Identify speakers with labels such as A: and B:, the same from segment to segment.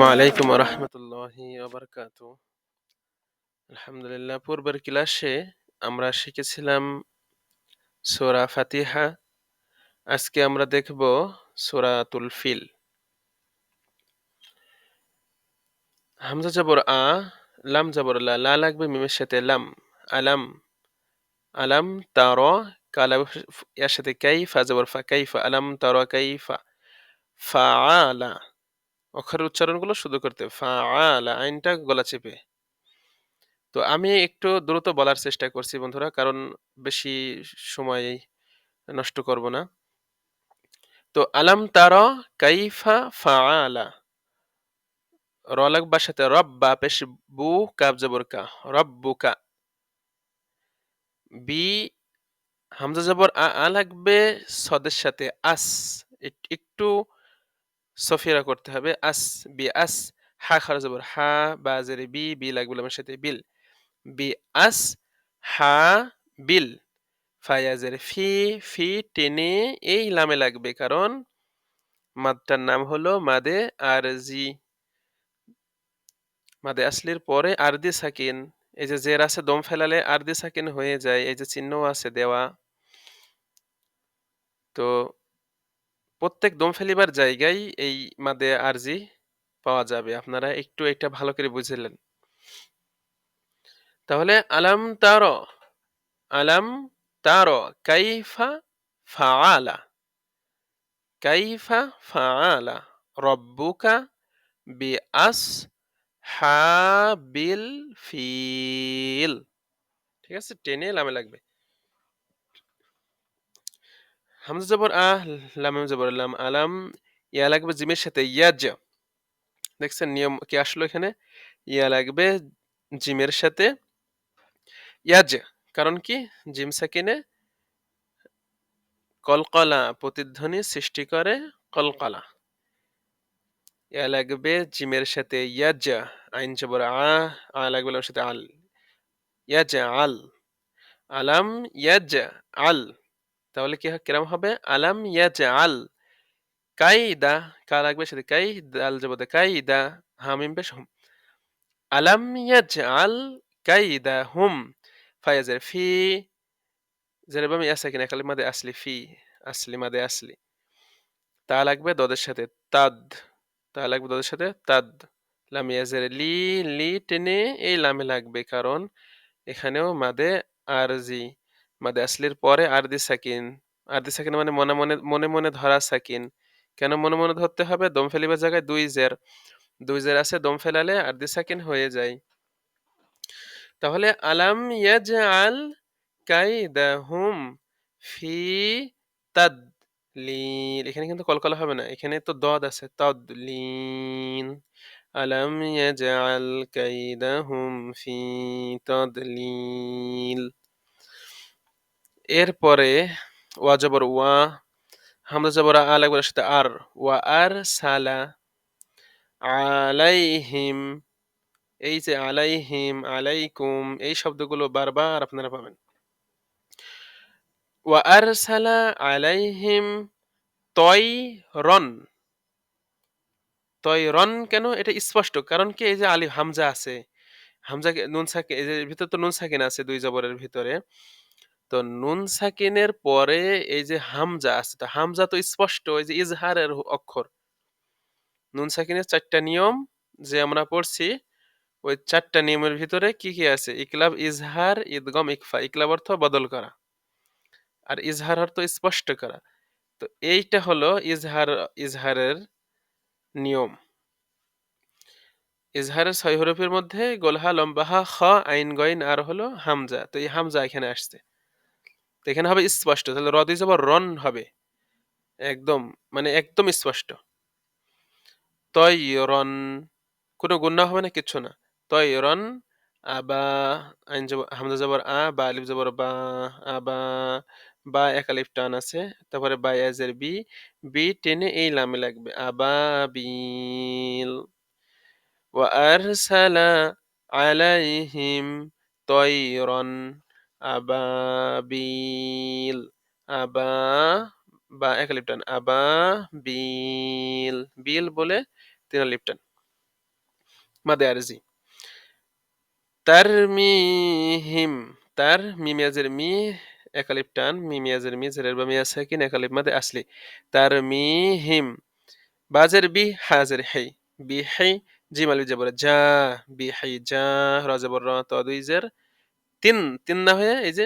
A: ওয়ালাইকুম রহমতুল্লাহি ওবরকাত আলহামদুলিল্লাহ পূর্বের ক্লাসে আমরা শিখেছিলাম সোরা ফাতিহা। আজকে আমরা দেখব সোরাতুল ফিল। হামজা জবর আ, লাম জবর লা লা লাগবে মিমের সাথে লাম, আলাম আলাম তার কালা এর সাথে কাইফা, জবর ফা কাইফা, আলাম তার কাইফা, ফা আলা। অক্ষরের উচ্চারণগুলো শুধু করতে ফা আলা আইনটা গলা চেপে। তো আমি একটু দ্রুত বলার চেষ্টা করছি বন্ধুরা, কারণ বেশি সময় নষ্ট করব না। তো আলাম তার কাইফা ফাআলা। র লাগবার সাথে রব্বা পেশ বু কাব জবর কা। রব্বুকা। বি, হামজা জবর আ লাগবে সদের সাথে আস। একটু সফিরা করতে হবে। আস, বি, আস, হা, খারা জবর, হা, বা, জেরে, বি বি লাগবে আমার সাথে বিল। বি, আস, হা, বিল। ফায়াজের ফি ফি, টেনে এই লামে লাগবে কারণ মাদটার নাম হলো মাদে আর জি। মাদে আসলির পরে আরদি সাকিন। এই যে জের আছে দম ফেলালে আরদি সাকিন হয়ে যায়। এই যে চিহ্ন আছে দেওয়া। তো প্রত্যেক দম ফেলিবার জায়গায় এই মাদে আরজি পাওয়া যাবে। আপনারা একটু এটা ভালো করে বুঝলেন। তাহলে আলাম তার আলাম তার, কাইফা ফাআলা কাইফা ফাআলা, রব্বুকা বিআস হাবিল ফিল। ঠিক আছে? টেনে লামে লাগবে। হামজা জবর আহ লামে জবর লাম আলাম ইয়া লাগবে জিমের সাথে ইয়াজ দেখছেন নিয়ম কি আসলো এখানে? ইয়া লাগবে জিমের সাথে ইয়াজ কারণ কি? জিম সাকিনে কলকলা প্রতিধ্বনি সৃষ্টি করে কলকলা। ইয়া লাগবে জিমের সাথে ইয়াজ আইন জবর আ আ লাগবে সাথে আল ইয়াজ আল আলাম ইয়াজ আল তাহলে কি কিরম হবে? আলাম ইয়াজ আল কাইদা কা লাগবে সাথে কাই দাল জবর কাইদা, হামিম পেশ হুম। আলাম ইয়াজ আল কাইদা হুম ফায়াজের ফি যেরকম ইয়াসা কিনা খালি মাদে আসলি, ফি, আসলি, মাদে আসলি। তা লাগবে দদের সাথে তাদ, তা লাগবে দদের সাথে তাদ। লাম ইয়াজের লি লি টেনে এই লামে লাগবে, কারণ এখানেও মাদে আরজি। মাদে আসলির পরে আরদি সাকিন আরদি সাকিন মানে মনে মনে মনে মনে ধরা সাকিন কেন মনে মনে ধরতে হবে? দম ফেলিবার জায়গায় দুই জের। দুই জের আছে, দম ফেলালে আরদি সাকিন হয়ে যায়। তাহলে আলাম ইয়াজআল কাইদাহুম ফি তাদলিল। এখানে কিন্তু কলকলা হবে না, এখানে তো দদ আছে তাদলিন আলাম ইয়াজআল কাইদাহুম ফি তাদলিল। এরপরে ওয়া জবর ওয়া, হামজা জবর আ সাথে আর, ওয়া আর সালা আলাইহিম, এই যে আলাইহিম আলাইকুম, এই শব্দগুলো বারবার আপনারা পাবেন। ওয়া আরসালা আলাইহিম তয়রন তয়রন কেন? এটা স্পষ্ট, কারণ কি এই যে আলি হামজা আছে, হামজা নুন সাকিন ভিতর তো নুন সাকিন আছে দুই জবরের ভিতরে। তো নুন সাকিনের পরে এই যে হামজা আছে, তো হামজা তো স্পষ্ট, ওই যে ইজহারের অক্ষর। নুন সাকিনের চারটা নিয়ম যে আমরা পড়ছি, ওই চারটা নিয়মের ভিতরে কি কি আছে? ইকলাব, ইজহার, ঈদগম, ইকফা। ইকলাব অর্থ বদল করা। আর ইজহার অর্থ স্পষ্ট করা। তো এইটা হলো ইজহার, ইজহারের নিয়ম। ইজহারের ছয় হরফের মধ্যে গোলহা লম্বাহা খ, আইন, গইন, আর হলো হামজা। তো এই হামজা এখানে আসছে। এখানে হবে স্পষ্ট, তাহলে রদ যাব রন হবে। একদম মানে একদম স্পষ্ট। তয় রন কোনো গুন্না হবে না, কিচ্ছু না। তয়রন আবা, আইন জবর হামজা জবর আ, বা আলিফ জবর বা, আবা, বা এক আলিফ টান আছে। তারপরে বা ইয়াজের বি বি টেনে এই লামে লাগবে। আবা, বিল, ওয়া আরসালা আলাইহিম তয়রন আবাবিল, আবা, বা এক আলিফ টান আবা বিল বিল বলে তিন আলিফ টান মাদে আরজি। তারমিহিম, তার মিমিয়াজের মি একালিপ টান মিমিয়াজের মি, জেরের বা মিয়া সাকিন একালিপ মাদে আসলি। তারমিহিম, বাজের বি, হাজের হেই, বি হেই, জিম আলিফ জবর যা বি হেই যা র জবর র, ত দুই জের তিন তিন না হয়ে এই যে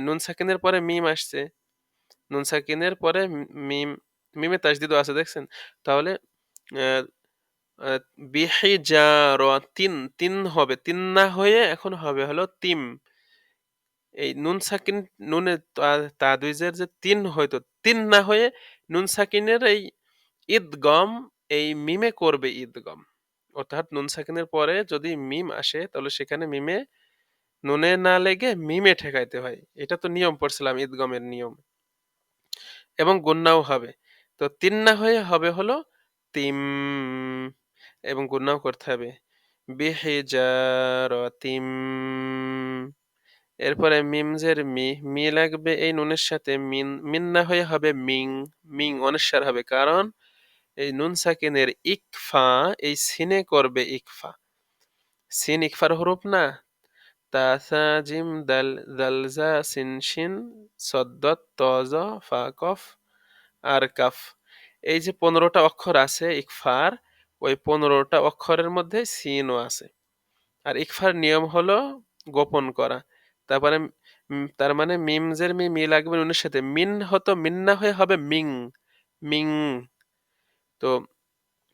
A: নুন সাকিনের পরে মিম আসছে। নুন সাকিনের পরে মিম মিমে তাসদিদ আছে দেখছেন? তাহলে আহ, আহ, বিহি র তিন তিন হবে। তিন না হয়ে এখন হবে হলো তিম। এই নুন সাকিন নুনে তাদুইজের যে তিন হয়তো তিন না হয়ে নুন সাকিনের এই ঈদগম এই মিমে করবে ঈদগম অর্থাৎ নুন সাকিনের পরে যদি মিম আসে তাহলে সেখানে মিমে নুনে না লেগে মিমে ঠেকাইতে হয়। এটা তো নিয়ম পড়ছিলাম ঈদগমের নিয়ম। এবং গুন্নাও হবে। তো তিন না হয়ে হবে হলো তিম। এবং গুন্নাও করতে হবে। বিহিজারতিম। এরপরে মিমজের মি। মি লাগবে এই নুনের সাথে। মিন মিন না হয়ে হবে মিং। মিং অনেশ্বর হবে। কারণ এই নুন সাকিনের ইকফা, এই সিনে করবে ইকফা। সিন ইকফার হরুপ না। তাসা জিম দাল দালজা সিন শিন সদ্দত তজ ফা কফ আর কাফ এই যে পনেরোটা অক্ষর আছে, ইকফার, ওই পনেরোটা অক্ষরের মধ্যে সিনও আছে। আর ইকফার নিয়ম হলো গোপন করা। তারপরে তার মানে মিমজের মি মি লাগবে নুনের সাথে। মিন হতো মিন না হয়ে হবে মিং মিং। তো,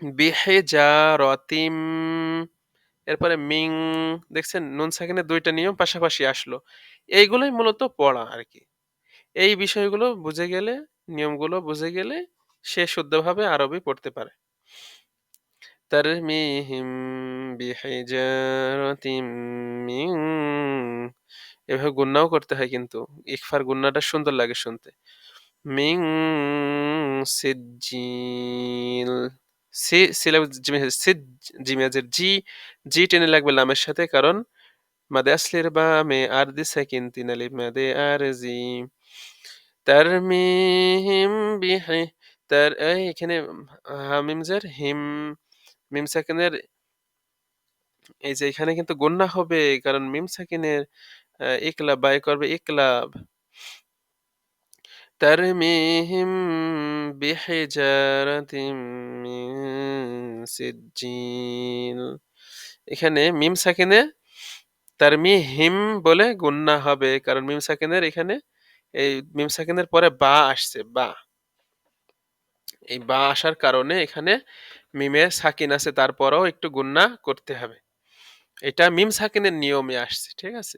A: বিহে যা রতিম এরপরে মিং, দেখছেন? নুন সাকিনের দুইটা নিয়ম পাশাপাশি আসলো। এইগুলোই মূলত পড়া আর কি এই বিষয়গুলো বুঝে গেলে, নিয়মগুলো বুঝে গেলে সে শুদ্ধভাবে আরবি পড়তে পারে। তারমিহিম বিহিজারাতিম এভাবে গুন্নাও করতে হয় কিন্তু। ইকফার গুন্নাটা সুন্দর লাগে শুনতে। মিং সিজিল সি সিলাব সিজ জিমেজের জি জি টেনে লাগবে লামের সাথে কারণ মাদে আসলির বা মে আর দি সেকেন্ড তিন আলিফ মাদে আর জি। তারমিহিম বিহি তার এই এখানে হামিমজের হিম মিম সাকিনের এই যে এখানে কিন্তু গুন্না হবে কারণ মিম সাকিনের আহ, ইকলাব বাই করবে ইকলাব ترميهم بحجارة من سجيل এখানে মিম সাকিনে তারমিহিম বলে গুন্না হবে কারণ মিম সাকিনের এখানে এই মিম সাকিনের পরে বা আসছে বা এই বা আসার কারণে এখানে মিমে সাকিন আছে তারপরেও একটু গুন্না করতে হবে এটা মিম সাকিনের নিয়মে আসছে ঠিক আছে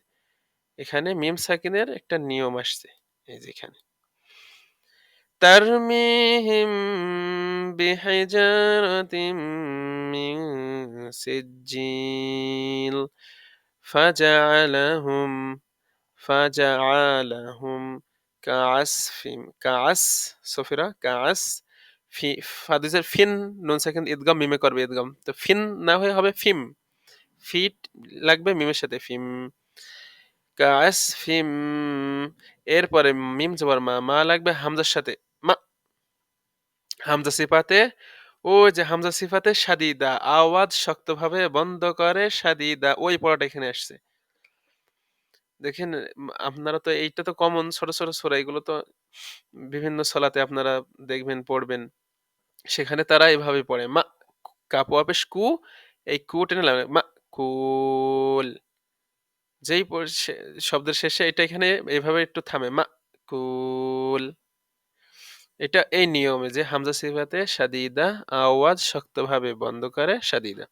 A: এখানে মিম সাকিনের একটা নিয়ম আসছে এই যে এখানে ترميهم بحجارة من سجيل فجعلهم فجعلهم كعصف كعس সফিরা কাস ফি ফাদিসের ফিন নুন সেকেন্ড ইদগাম মিমে করবে ইদগাম তো ফিন না হয়ে হবে ফিম ফিট লাগবে মিমের সাথে ফিম কাস ফিম এরপরে মিম জবর মা মা লাগবে হামজার সাথে মা হামজা সিফাতে ও যে হামজা সিফাতে সাদিদা, আওয়াজ শক্তভাবে বন্ধ করে সাদিদা, ওই পড়াটা এখানে আসছে। দেখেন আপনারা তো এইটা তো কমন ছোট ছোট সোরা, এগুলো তো বিভিন্ন সলাতে আপনারা দেখবেন, পড়বেন। সেখানে তারা এভাবে পড়ে, মা কাপু আপেশ কু, এই কু টেনে লাগবে মা কুল। যেই শব্দের শেষে এটা এখানে এভাবে একটু থামে, মা কুল। এটা এই নিয়মে যে হামজা সিফাতে সাদিদা, আওয়াজ শক্তভাবে বন্ধ করে সাদিদা।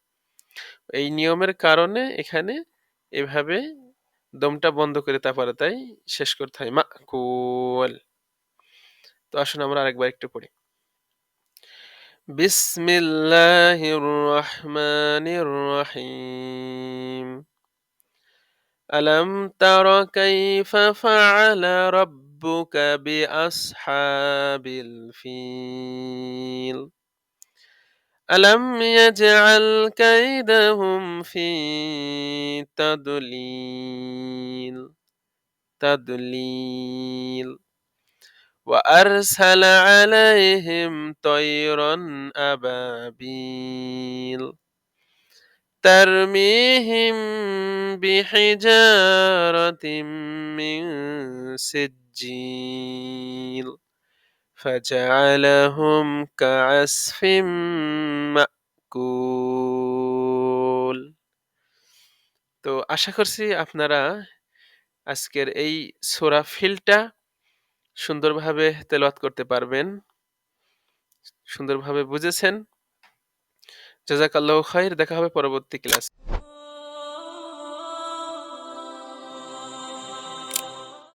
A: এই নিয়মের কারণে এখানে এভাবে দমটা বন্ধ করে তারপরে তাই শেষ করতে হয় মা কুল তো আসুন আমরা আরেকবার একটু পড়ি। বিসমিল্লাহির রহমানির রহিম। ألم تر كيف فعل ربك بأصحاب الفيل؟ ألم يجعل كيدهم في تضليل؟ تضليل. وأرسل عليهم طيرا أبابيل. ترميهم بحجارة من سجيل فجعلهم كعصف مأكول তো আশা করছি আপনারা আজকের এই সূরা ফিলটা সুন্দরভাবে তেলাওয়াত করতে পারবেন। সুন্দরভাবে বুঝেছেন। জাযাকাল্লাহু খাইর। দেখা হবে পরবর্তী ক্লাস